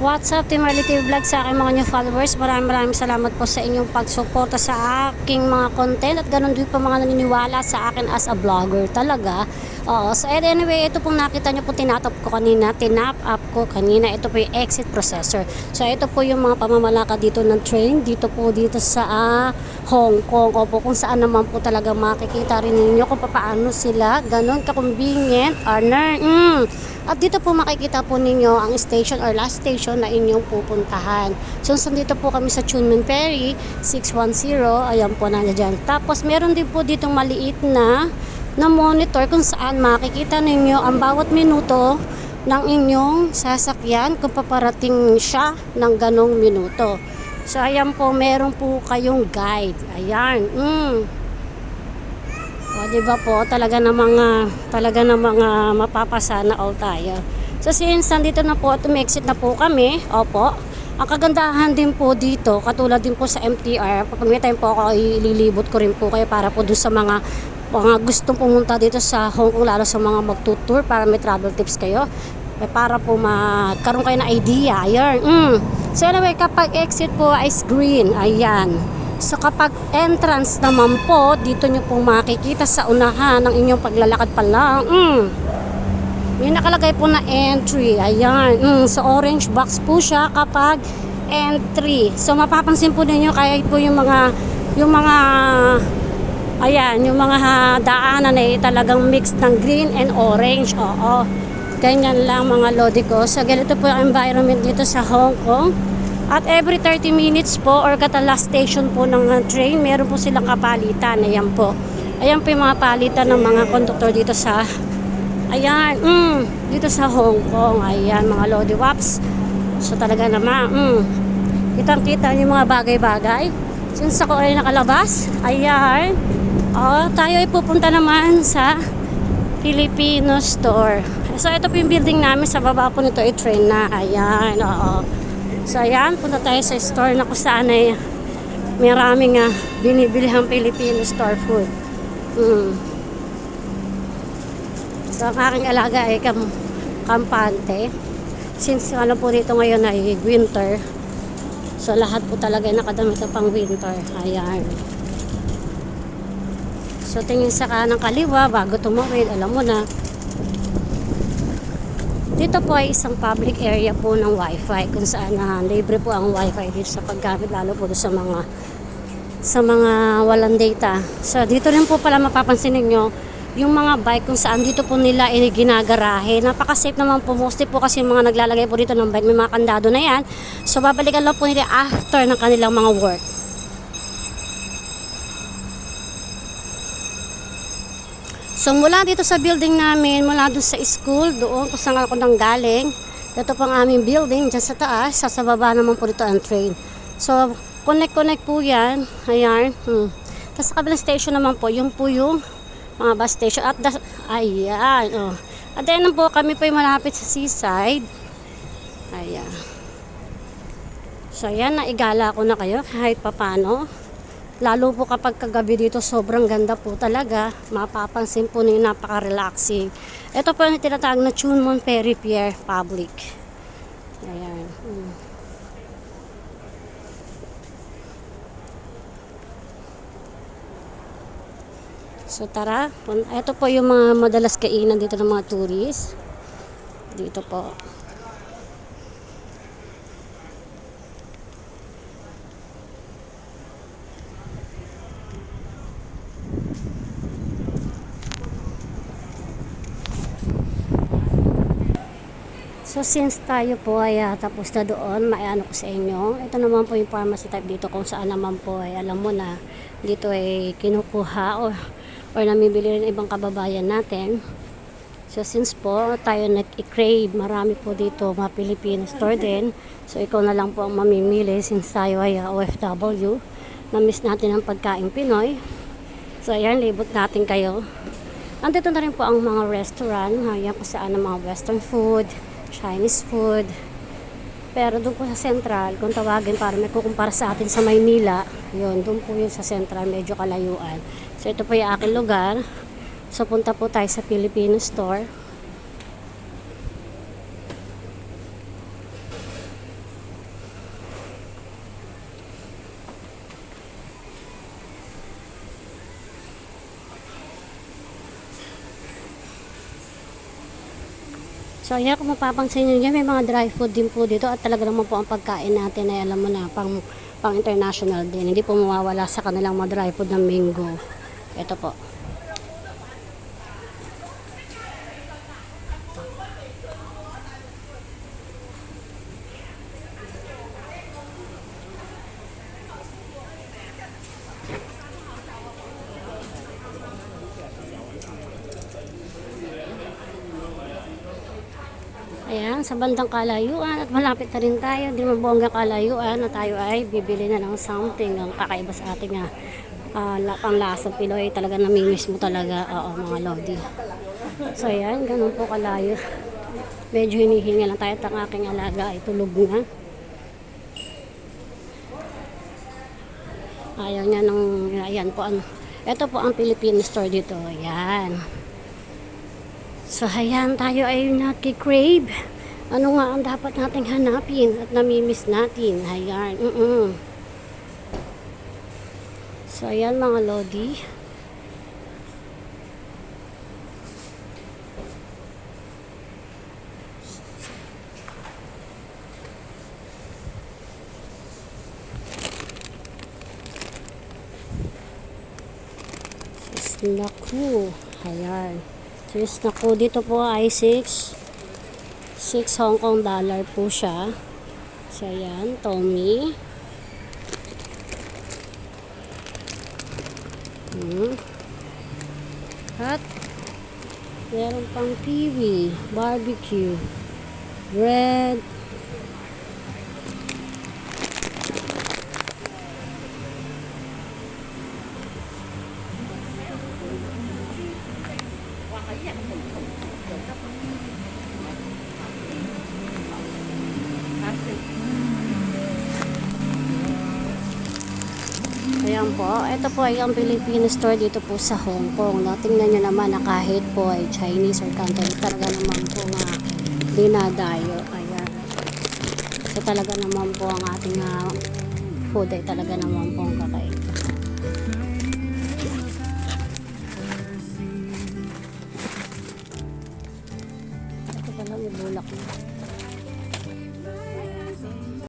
What's up, Team Relative Vlog sa aking mga new followers. Maraming maraming salamat po sa inyong pagsuporta sa aking mga content at ganun din po mga naniniwala sa akin as a vlogger talaga. Oo, so anyway, ito pong nakita nyo po tinatap ko kanina, tinap up ko kanina. Ito po yung exit processor. So ito po yung mga pamamalakad dito ng train. Dito po dito sa ah, Hong Kong. Opo, kung saan naman po talaga makikita rin ninyo kung paano sila ganun ka-convenient or mm, at dito po makikita po ninyo ang station or last station na inyong pupuntahan. So, sandito po kami sa Chunmin Ferry, 610. Ayan po nandiyan. Tapos, meron din po ditong maliit na na monitor kung saan makikita ninyo ang bawat minuto ng inyong sasakyan kung paparating siya ng ganong minuto. So, ayan po, meron po kayong guide. Ayan. Mm. O, di ba po, talaga na mga, talaga na mga mapapasa na all tayo. So, since nandito na po at exit na po kami, opo, ang kagandahan din po dito, katulad din po sa MTR, pag may po ako, ililibot ko rin po kayo para po dun sa mga mga gustong pumunta dito sa Hong Kong, lalo sa mga magtutour para may travel tips kayo. Eh, para po magkaroon kayo ng idea. Ayan. Mm. So anyway, kapag exit po is green. Ayan. So kapag entrance naman po, dito nyo po makikita sa unahan ng inyong paglalakad pa lang. Mm. May nakalagay po na entry. Ayan. Mm. So orange box po siya kapag entry. So mapapansin po ninyo kaya po yung mga yung mga ayan, yung mga daanan ay talagang mix ng green and orange. Oo. Ganyan lang mga lodi ko. So ganito po ang environment dito sa Hong Kong. At every 30 minutes po or kata last station po ng train, meron po silang kapalitan. Ayan po. Ayan po yung mga palitan ng mga konduktor dito sa Ayan, mm, dito sa Hong Kong. Ayan, mga Lodi Waps. So talaga naman, mm, kitang-kita yung mga bagay-bagay. Since ako ay nakalabas, ayan. Oh, tayo ay pupunta naman sa Filipino store. So ito po yung building namin. Sa baba po nito ay train na. Ayan, oo. So ayan, punta tayo sa store na kung saan ay maraming uh, binibilihang Filipino store food. Mm. So, ang aking alaga ay kam kampante. Since ano po dito ngayon ay winter. So, lahat po talaga ay nakadamit na pang winter. Ayan. So, tingin sa kanang kaliwa bago tumawid. Alam mo na. Dito po ay isang public area po ng wifi kung saan na libre po ang wifi dito sa paggamit lalo po sa mga sa mga walang data. So, dito rin po pala mapapansin ninyo yung mga bike kung saan dito po nila ginagarahe. Napaka-safe naman po. Mostly po kasi yung mga naglalagay po dito ng bike, may mga kandado na yan. So, babalikan lang po nila after ng kanilang mga work. So, mula dito sa building namin, mula doon sa school, doon kung saan ako nang galing, ito pang aming building, dyan sa taas, sa, sa baba naman po dito ang train. So, connect-connect po yan. Ayan. Hmm. Tapos sa kabilang station naman po, yung po yung mga bus station. At the, ayan, oh. At then po, kami po yung malapit sa seaside. Ayan. So, ayan, naigala ko na kayo kahit papano. Lalo po kapag kagabi dito, sobrang ganda po talaga. Mapapansin po ninyo, napaka-relaxing. Ito po yung tinatawag na Chunmon Ferry Pier Public. Ayan. Mm. So tara, ito po yung mga madalas kainan dito ng mga tourist. Dito po. So since tayo po ay ah, tapos na doon, may ano ko sa inyo. Ito naman po yung pharmacy type dito kung saan naman po ay alam mo na dito ay kinukuha or, or namibili rin ibang kababayan natin. So since po tayo nag-crave, marami po dito mga Filipino store din. So ikaw na lang po ang mamimili since tayo ay ah, OFW. Na-miss natin ang pagkain Pinoy. So ayan, libot natin kayo. Andito na rin po ang mga restaurant. Ayan po saan ang mga western food, Chinese food. Pero doon po sa central, kung tawagin para may kukumpara sa atin sa Maynila, yun, doon po yun sa central, medyo kalayuan. So ito po yung aking lugar. So punta po tayo sa Filipino store. So ayan, kung mapapansin nyo may mga dry food din po dito at talaga naman po ang pagkain natin ay alam mo na, pang, pang international din. Hindi po mawawala sa kanilang mga dry food ng mango. Ito po. Sa bandang kalayuan at malapit na rin tayo, di mabongga kalayuan na tayo ay bibili na ng something ang kakaiba sa ating uh, uh, panglasang Pinoy. Talaga namimiss mo talaga, oo mga lodi. So ayan, ganun po kalayo. Medyo hinihinga lang tayo at ang aking alaga ay tulog na. Ayaw niya ng, ayan po, ano. Ito po ang Philippine store dito, ayan. So, ayan, tayo ay nakikrave. Ano nga ang dapat nating hanapin at namimiss natin. Ayan, mm -mm. So, ayan mga lodi. Snaku. Ayan. So, snaku dito po ay 6 6 Hong Kong dollar po siya. So, ayan. Tommy. Hmm. At meron pang kiwi, barbecue, bread, Ayan po. Ito po ay ang Filipino store dito po sa Hong Kong. No? Tingnan nyo naman na kahit po ay Chinese or Cantonese, talaga naman po nga dinadayo. Ayan. So talaga naman po ang ating uh, food ay talaga naman po ang kakaiba. Ito pala may bulak na.